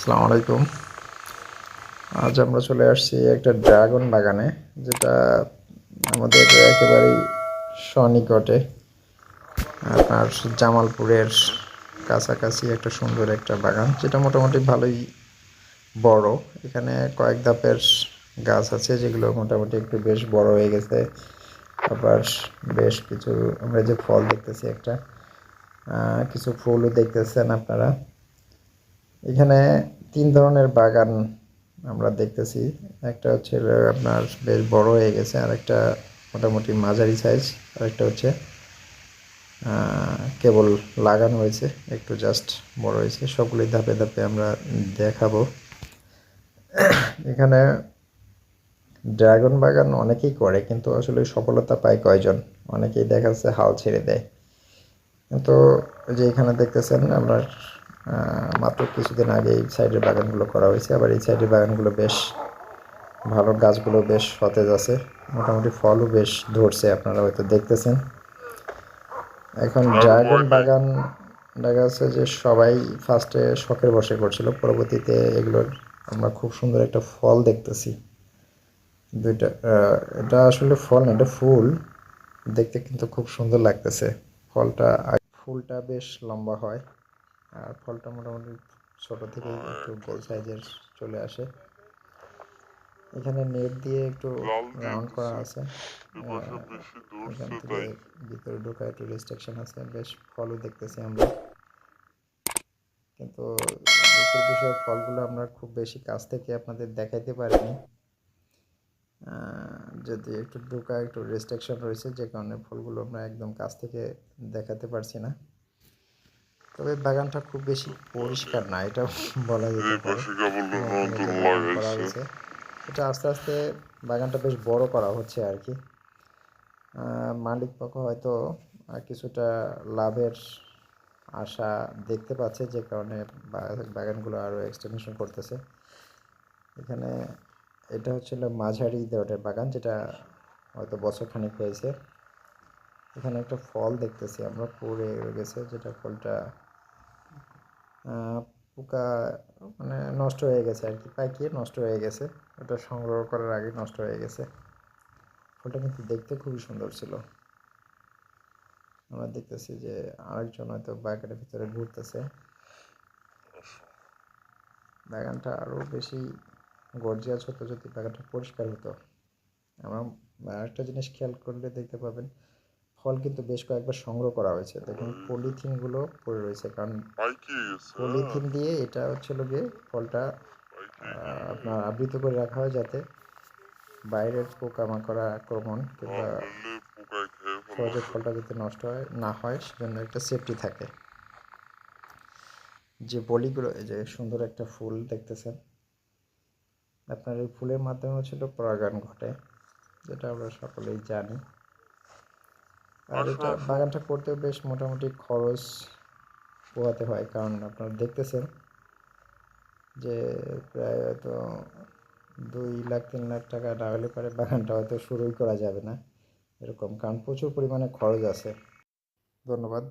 আসসালামু আলাইকুম। আজ আমরা চলে আসছি একটা ড্রাগন বাগানে, যেটা আমাদের একেবারেই সনিকটে আপনার জামালপুরের কাছাকাছি একটা সুন্দর একটা বাগান, যেটা মোটামুটি ভালোই বড়। এখানে কয়েক ধাপের গাছ আছে, যেগুলো মোটামুটি একটু বেশ বড় হয়ে গেছে। আবার বেশ কিছু, আমরা যে ফল দেখতেছি একটা কিছু ফুলও দেখতেছেন আপনারা। এখানে তিন ধরনের বাগান আমরা দেখতেছি। একটা হচ্ছে আপনার বেশ বড় হয়ে গেছে, আর একটা মোটামুটি মাঝারি সাইজ আর একটা হচ্ছে কেবল লাগানো হয়েছে, একটু জাস্ট বড় হয়েছে। সবগুলোই ধাপে ধাপে আমরা দেখাবো। এখানে ড্রাগন বাগান অনেকেই করে, কিন্তু আসলে সফলতা পায় কয়জন? অনেকেই দেখা যাচ্ছে হাল ছেড়ে দেয়। কিন্তু যে এখানে দেখতেছেন আমরা মাত্র কিছুদিন আগে এই সাইডের বাগানগুলো করা হয়েছে। আবার এই সাইডের বাগানগুলো বেশ ভালো গাছগুলো বেশ সতেজ আছে। মোটামুটি ফলও বেশ ধরছে আপনারা হয়তো দেখতেছেন। এখন ড্রাগন বাগান দেখা যাচ্ছে যে সবাই ফার্স্টে শখের বসে করছিল। পরবর্তীতে এগুলোর আমরা খুব সুন্দর একটা ফল দেখতেছি। দুইটা এটা আসলে ফল না এটা ফুল। দেখতে কিন্তু খুব সুন্দর লাগতেছে। ফলটা ফুলটা বেশ লম্বা হয়। আর ফলটা মোটামুটি ছোট থেকেই একটু গোল সাইজের চলে আসে। এখানে নেট দিয়ে একটু রাউন্ড করা আছে। এখান থেকে ভিতরে ঢোকা একটু রেস্ট্রিকশন আছে। বেশ ফলও দেখতেছি আমরা। কিন্তু দুঃখের বিষয় ফলগুলো আমরা খুব বেশি কাছ থেকে আপনাদের দেখাইতে পারিনি। যদি একটু ঢোকা একটু রেস্ট্রিকশন রয়েছে যে কারণে ফলগুলো আমরা একদম কাছ থেকে দেখাতে পারছি না। তবে বাগানটা খুব বেশি পরিষ্কার না এটা বলা যেতে পারে। হয়েছে। এটা আস্তে আস্তে বাগানটা বেশ বড় করা হচ্ছে আর কি। মালিক পক্ষ হয়তো কিছুটা লাভের আশা দেখতে পাচ্ছে যে কারণে বাগানগুলো আরও এক্সটেনশন করতেছে। এখানে এটা হচ্ছিল মাঝারি ধরনের বাগান যেটা হয়তো বছর বছরখানেক হয়েছে। এখানে একটা ফল দেখতেছি আমরা পড়ে গেছে যেটা ফলটা পোকা মানে নষ্ট হয়ে গেছে আর কি, পাইকিয়ে নষ্ট হয়ে গেছে। ওটা সংগ্রহ করার আগে নষ্ট হয়ে গেছে। ফলটা কিন্তু দেখতে খুবই সুন্দর ছিল। আমরা দেখতেছি যে আরেকজন হয়তো বাগানের ভিতরে ঘুরতেছে। বাগানটা আরও বেশি গর্জিয়াস হতো যদি বাগানটা পরিষ্কার হতো। আমরা আরেকটা জিনিস খেয়াল করলে দেখতে পাবেন ফল কিন্তু বেশ কয়েকবার সংগ্রহ করা হয়েছে। দেখুন পলিথিনগুলো পড়ে রয়েছে কারণ পলিথিন দিয়ে এটা হচ্ছিল গিয়ে ফলটা আপনার আবৃত করে রাখা হয় যাতে বাইরের পোকামাকড়া আক্রমণ কিংবা সহজে ফলটা যাতে নষ্ট হয় না হয় সেজন্য একটা সেফটি থাকে। যে বলিগুলো এই যে সুন্দর একটা ফুল দেখতেছেন। আপনার এই ফুলের মাধ্যমে হচ্ছিল পরাগায়ন ঘটে যেটা আমরা সকলেই জানি। আর এটা বাগানটা করতে বেশ মোটামুটি খরচ পোহাতে হয় কারণ আপনারা দেখতেছেন যে প্রায় হয়তো দুই লাখ তিন লাখ টাকা না হলে পরে বাগানটা হয়তো শুরুই করা যাবে না এরকম কারণ প্রচুর পরিমাণে খরচ আছে। ধন্যবাদ।